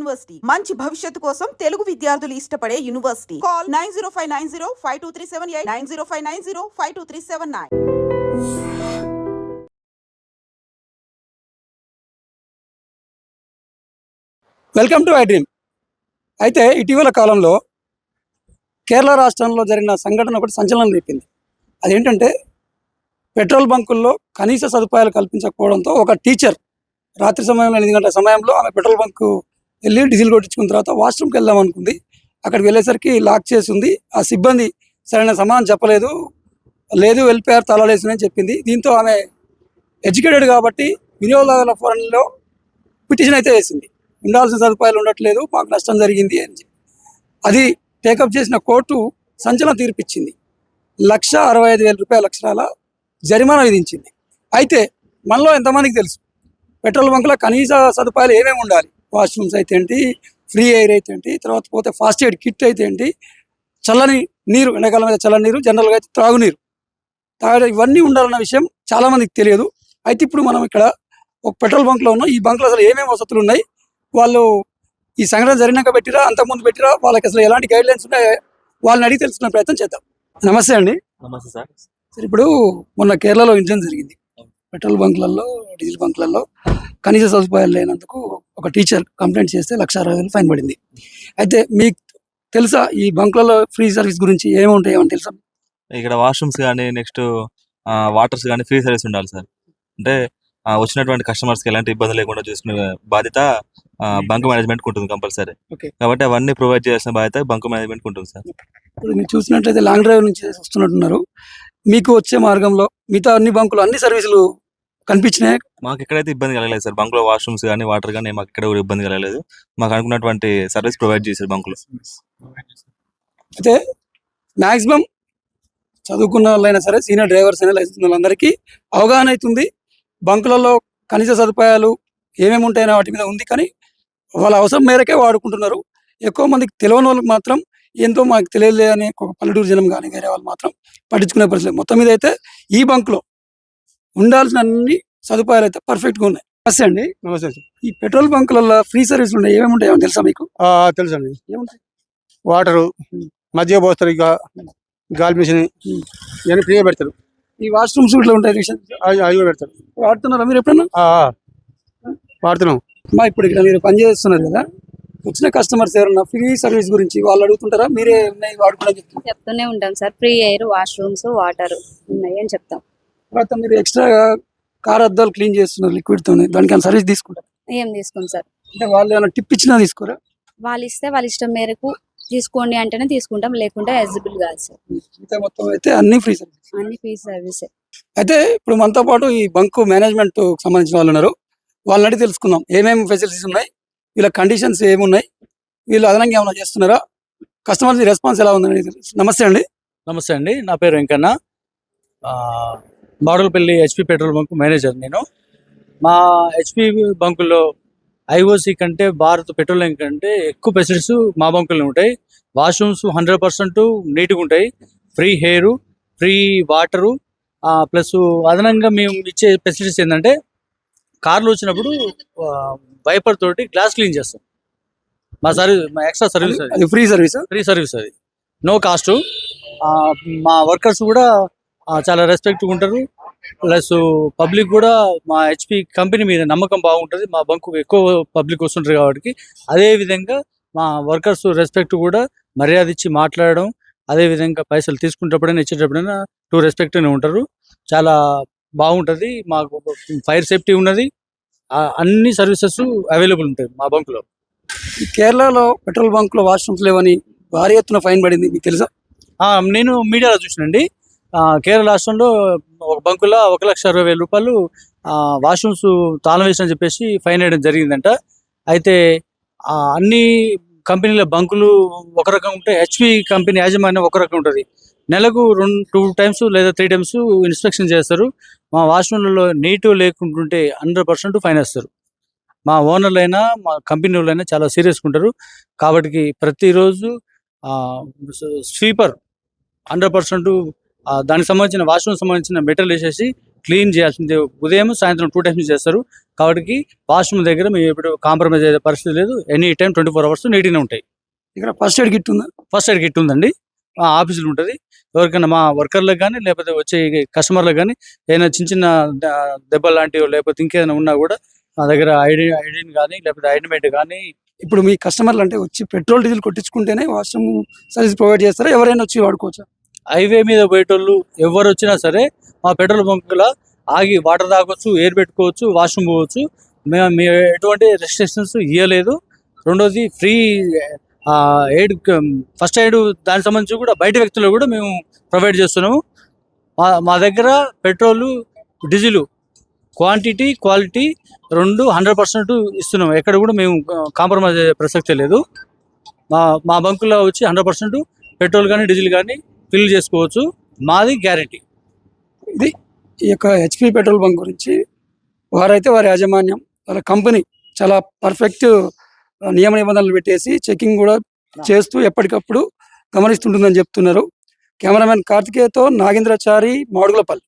University. మంచి భవిష్యత్తు కోసం తెలుగు విద్యార్థులు ఇష్టపడే university. Call nine zero five nine zero five two three seven eight nine zero five nine zero five two three seven nine. Welcome to I dream. అయితే ఇటీవల కాలంలో కేరళ రాష్ట్రంలో జరిగిన సంఘటన ఒకటి సంచలనం రేపింది. అదేంటంటే పెట్రోల్ బంకుల్లో కనీస సదుపాయాలు కల్పించకపోవడంతో ఒక టీచర్ రాత్రి సమయంలో ఎనిమిది గంటల సమయంలో ఆమె పెట్రోల్ బంకు వెళ్ళి డీజిల్ కొట్టించుకున్న తర్వాత వాష్రూమ్కి వెళ్దాం అనుకుంది. అక్కడికి వెళ్ళేసరికి లాక్ చేసి ఉంది ఆ సిబ్బంది సరైన సమాధానం చెప్పలేదు. లేదు వెళ్ళిపోయారు తలాలేసిందని చెప్పింది. దీంతో ఆమె ఎడ్యుకేటెడ్ కాబట్టి వినియోగదారుల ఫోరంలో పిటిషన్ అయితే వేసింది. ఉండాల్సిన సదుపాయాలు ఉండట్లేదు మాకు నష్టం జరిగింది అని చెప్పి. అది టేకప్ చేసిన కోర్టు సంచలన తీర్పిచ్చింది. లక్ష అరవై ఐదు వేల రూపాయల లక్షణాల జరిమానా విధించింది. అయితే మనలో ఎంతమందికి తెలుసు? పెట్రోల్ బంకులో కనీస సదుపాయాలు ఏమేమి ఉండాలి? వాష్రూమ్స్ అయితే ఏంటి? ఫ్రీ ఎయిర్ అయితే ఏంటి? తర్వాత పోతే ఫాస్ట్ ఎయిడ్ కిట్ అయితే ఏంటి? చల్లని నీరు ఎండాకాలం అయితే చల్లని నీరు జనరల్గా అయితే త్రాగునీరు. తాగడం ఇవన్నీ ఉండాలన్న విషయం చాలా మందికి తెలియదు. అయితే ఇప్పుడు మనం ఇక్కడ ఒక పెట్రోల్ బంక్లో ఉన్నాం. ఈ బంక్లో అసలు ఏమేమి వసతులు ఉన్నాయి? వాళ్ళు ఈ సంఘటన జరిగినాక పెట్టిరా? అంతకుముందు పెట్టిరా? వాళ్ళకి అసలు ఎలాంటి గైడ్ లైన్స్ ఉన్నాయో? వాళ్ళని అడిగి తెలుసుకునే ప్రయత్నం చేద్దాం. నమస్తే అండి. నమస్తే సార్. సరే ఇప్పుడు మొన్న కేరళలో ఇన్సిడెంట్ జరిగింది. పెట్రోల్ బంక్లలో డీజిల్ బంక్లలో కనీస సదుపాయాలు లేనందుకు ఒక టీచర్ కంప్లైంట్ చేస్తే లక్ష అరవై వేలు ఫైన్ పడింది. అయితే మీకు తెలుసా ఈ బంక్లలో ఫ్రీ సర్వీస్ గురించి ఏమి ఉంటాయి ఏమని తెలుసా? ఇక్కడ వాష్రూమ్స్ కానీ నెక్స్ట్ వాటర్స్ కానీ ఫ్రీ సర్వీస్ ఉండాలి సార్. అంటే వచ్చినటువంటి కస్టమర్స్కి ఎలాంటి ఇబ్బంది లేకుండా చూసుకునే బాధ్యత బంక్ మేనేజ్మెంట్ ఉంటుంది కంపల్సరీ. కాబట్టి అవన్నీ ప్రొవైడ్ చేయాల్సిన బాధ్యత బంక్ మేనేజ్మెంట్ ఉంటుంది సార్. ఇప్పుడు మీరు చూసినట్లయితే లాంగ్ డ్రైవ్ నుంచి వస్తున్నట్టున్నారు. మీకు వచ్చే మార్గంలో మిగతా అన్ని బంకులు అన్ని సర్వీసులు కనిపించినాయి. మాకు ఎక్కడైతే ఇబ్బంది కలగలేదు సార్. బంక్లో వాష్రూమ్స్ కానీ వాటర్ కానీ మాకు ఎక్కడ కూడా ఇబ్బంది కలగలేదు. మాకు అనుకున్నటువంటి సర్వీస్ ప్రొవైడ్ చేశారు బంకులో. అయితే మ్యాక్సిమం చదువుకున్న వాళ్ళైనా సరే సీనియర్ డ్రైవర్స్ అయినా లైసెన్స్ వాళ్ళందరికీ అవగాహన అవుతుంది. బంకులలో కనీస సదుపాయాలు ఏమేమి ఉంటాయనే వాటి మీద ఉంది కానీ వాళ్ళ అవసరం మేరకే వాడుకుంటున్నారు. ఎక్కువ మందికి తెలియని వాళ్ళకి మాత్రం ఎంతో మాకు తెలియలే అని ఒక పల్లెటూరు జనం కానీ వేరే వాళ్ళు మాత్రం పట్టించుకునే పరిస్థితి. మొత్తం మీద అయితే ఈ బంక్లో ఉండాల్సిన అన్ని సదుపాయాలు అయితే పర్ఫెక్ట్గా ఉన్నాయి. నమస్తే అండి. నమస్తే సార్. ఈ పెట్రోల్ బంకులలో ఫ్రీ సర్వీసులు ఉన్నాయి. ఏమేమి ఉంటాయో? తెలుసా మీకు? ఆ, తెలుసండి ఏముంటాయి? వాటరు మధ్య పోస్తారు ఇక. గాలి మిషన్. ఇవన్నీ ఫ్రీగా పెడతారు. ఈ వాష్రూమ్స్ ఇట్లా ఉంటాయి అవి పెడతారు. వాడుతున్నారా మీరు ఎప్పుడన్నా. వాడుతున్నాం. మా ఇప్పుడు ఇక్కడ మీరు పని చేస్తున్నారు కదా. వచ్చిన కస్టమర్స్ ఎవరన్నా ఫ్రీ సర్వీస్ గురించి వాళ్ళు అడుగుతుంటారా? మీరే ఉన్నాయి వాడుకున్నా చెప్తూనే ఉంటాం sir. Free air washrooms water ఉన్నాయి అని చెప్తాం. తర్వాత మీరు ఎక్స్ట్రా కార్ అద్దాలు క్లీన్ చేస్తున్నారు లిక్విడ్ తోని. దానికి సర్వీస్ తీసుకుంటారు? ఏం తీసుకోం సార్. అంటే వాళ్ళు ఏమైనా టిప్ ఇచ్చినా తీసుకోరా? వాళ్ళు ఇస్తే వాళ్ళ ఇష్టం మేరకు తీసుకోండి అంటేనే తీసుకుంటాం లేకుంటే ఎలిజిబుల్ కాదు సార్. మిగతా మొత్తం అయితే అన్ని ఫ్రీ సర్వీస్ అన్ని ఫీ సర్వీసే అయితే ఇప్పుడు మనతో పాటు ఈ బంక్ మేనేజ్మెంట్ సంబంధించిన వాళ్ళు ఉన్నారు. వాళ్ళని అడిగి తెలుసుకుందాం. ఏమేమి ఫెసిలిటీస్ ఉన్నాయి? వీళ్ళ కండిషన్స్ ఏమున్నాయి? వీళ్ళు అదనంగా ఏమైనా చేస్తున్నారా? కస్టమర్స్ రెస్పాన్స్ ఎలా ఉందని. నమస్తే అండి. నమస్తే అండి. నా పేరు వెంకన్న. ఆ, Badulapalli HP petrol bunk manager నేను. మా హెచ్పి బంకుల్లో ఐఓసి కంటే భారత్ పెట్రోలియం కంటే ఎక్కువ ఫెసిలిటీస్ మా బంకుల్లో ఉంటాయి. వాష్రూమ్స్ హండ్రెడ్ పర్సెంట్ నీట్గా ఉంటాయి. Free air free water plus అదనంగా మేము ఇచ్చే ఫెసిలిటీస్ ఏంటంటే కార్లు వచ్చినప్పుడు వైపర్ తోటి గ్లాస్ క్లీన్ చేస్తాం. మా సర్వీస్ మా extra service free service? Free service అది. No cost. మా వర్కర్స్ కూడా చాలా రెస్పెక్ట్ ఉంటారు. ప్లస్ పబ్లిక్ కూడా మా హెచ్పి కంపెనీ మీద నమ్మకం బాగుంటుంది. మా బంకు ఎక్కువ పబ్లిక్ వస్తుంటారు కాబట్టి. అదే విధంగా మా వర్కర్స్ రెస్పెక్ట్ కూడా మర్యాద ఇచ్చి మాట్లాడడం అదే విధంగా పైసలు తీసుకునేటప్పుడైనా ఇచ్చేటప్పుడైనా టూ రెస్పెక్ట్ ఉంటారు. చాలా బాగుంటుంది. మాకు ఫైర్ సేఫ్టీ ఉన్నది. అన్ని సర్వీసెస్ అవైలబుల్ ఉంటాయి మా బంకులో. కేరళలో పెట్రోల్ బంక్లో వాష్రూమ్స్ లేవని భారీ ఎత్తున ఫైన్ పడింది. మీకు తెలుసా? నేను మీడియాలో చూసినండి. కేరళ రాష్ట్రంలో ఒక బంకులో ఒక లక్ష అరవై వేల రూపాయలు ఆ, వాష్రూమ్స్ తాళం వేసిన చెప్పేసి ఫైన్ వేయడం జరిగిందంట. అయితే ఆ, అన్ని కంపెనీల బంకులు ఒక రకం ఉంటే హెచ్పి కంపెనీ యాజమాన్యం ఒక రకం ఉంటుంది. నెలకు రెండు టూ టైమ్స్ లేదా త్రీ టైమ్స్ ఇన్స్పెక్షన్ చేస్తారు. మా వాష్రూమ్లలో నీటు లేకుంటుంటే హండ్రెడ్ పర్సెంట్ ఫైన్ వేస్తారు. మా ఓనర్లు అయినా మా కంపెనీ వాళ్ళైనా చాలా సీరియస్గా ఉంటారు. కాబట్టి ప్రతిరోజు స్వీపర్ హండ్రెడ్ పర్సెంట్ దానికి సంబంధించిన వాష్రూమ్ సంబంధించిన మెటీరియల్ వేసేసి క్లీన్ చేయాల్సింది. ఉదయం సాయంత్రం టూ టైమ్స్ చేస్తారు. కాబట్టి వాష్రూమ్ దగ్గర మేము ఎప్పుడు కాంప్రమైజ్ అయ్యే పరిస్థితి లేదు. Any time twenty four hours నీట్గానే ఉంటాయి. ఇక్కడ ఫస్ట్ ఎయిడ్ కిట్ ఉందా? ఫస్ట్ ఎయిడ్ కిట్ ఉందండి. ఆ ఆఫీసులో ఉంటుంది. ఎవరికైనా మా వర్కర్లకు కానీ లేకపోతే వచ్చే కస్టమర్లకు కానీ ఏదైనా చిన్న చిన్న ద- దెబ్బ లాంటివి లేకపోతే ఇంకేదైనా ఉన్నా కూడా మా దగ్గర ఐడి ఐడిన్ కానీ లేకపోతే ఐడెంటిమెంట్ కానీ ఇప్పుడు మీ కస్టమర్లు అంటే వచ్చి పెట్రోల్ డీజిల్ కొట్టించుకుంటేనే వాష్రూమ్ సర్వీస్ ప్రొవైడ్ చేస్తారా? ఎవరైనా వచ్చి వాడుకోవచ్చా? హైవే మీద పోయేటోళ్ళు ఎవరు వచ్చినా సరే మా పెట్రోల్ బంకుల ఆగి వాటర్ తాగొచ్చు ఎయిర్ పెట్టుకోవచ్చు వాష్రూమ్ పోవచ్చు. మేము ఎటువంటి రెస్ట్రిక్షన్స్ ఇవ్వలేదు రెండోది ఫ్రీ ఎయిడ్ ఫస్ట్ ఎయిడ్ దానికి సంబంధించి కూడా బయట వ్యక్తులు కూడా మేము ప్రొవైడ్ చేస్తున్నాము. మా మా దగ్గర పెట్రోలు డీజిల్ క్వాంటిటీ క్వాలిటీ రెండు హండ్రెడ్ పర్సెంట్ ఇస్తున్నాం ఎక్కడ కూడా మేము కాంప్రమైజ్ ప్రసక్తే లేదు. మా మా బంకులో వచ్చి హండ్రెడ్ పర్సెంట్ పెట్రోల్ కానీ డీజిల్ కానీ ఫిల్ చేసుకోవచ్చు. మాది గ్యారంటీ. ఈ యొక్క హెచ్పి పెట్రోల్ బంక్ గురించి. వారైతే వారి యాజమాన్యం వాళ్ళ కంపెనీ చాలా పర్ఫెక్ట్ నియమ నిబంధనలు పెట్టేసి చెకింగ్ కూడా చేస్తూ ఎప్పటికప్పుడు గమనిస్తుంటుందని చెప్తున్నారు. కెమెరామెన్ కార్తికేయతో నాగేంద్రచారి మాడుగులపల్లి.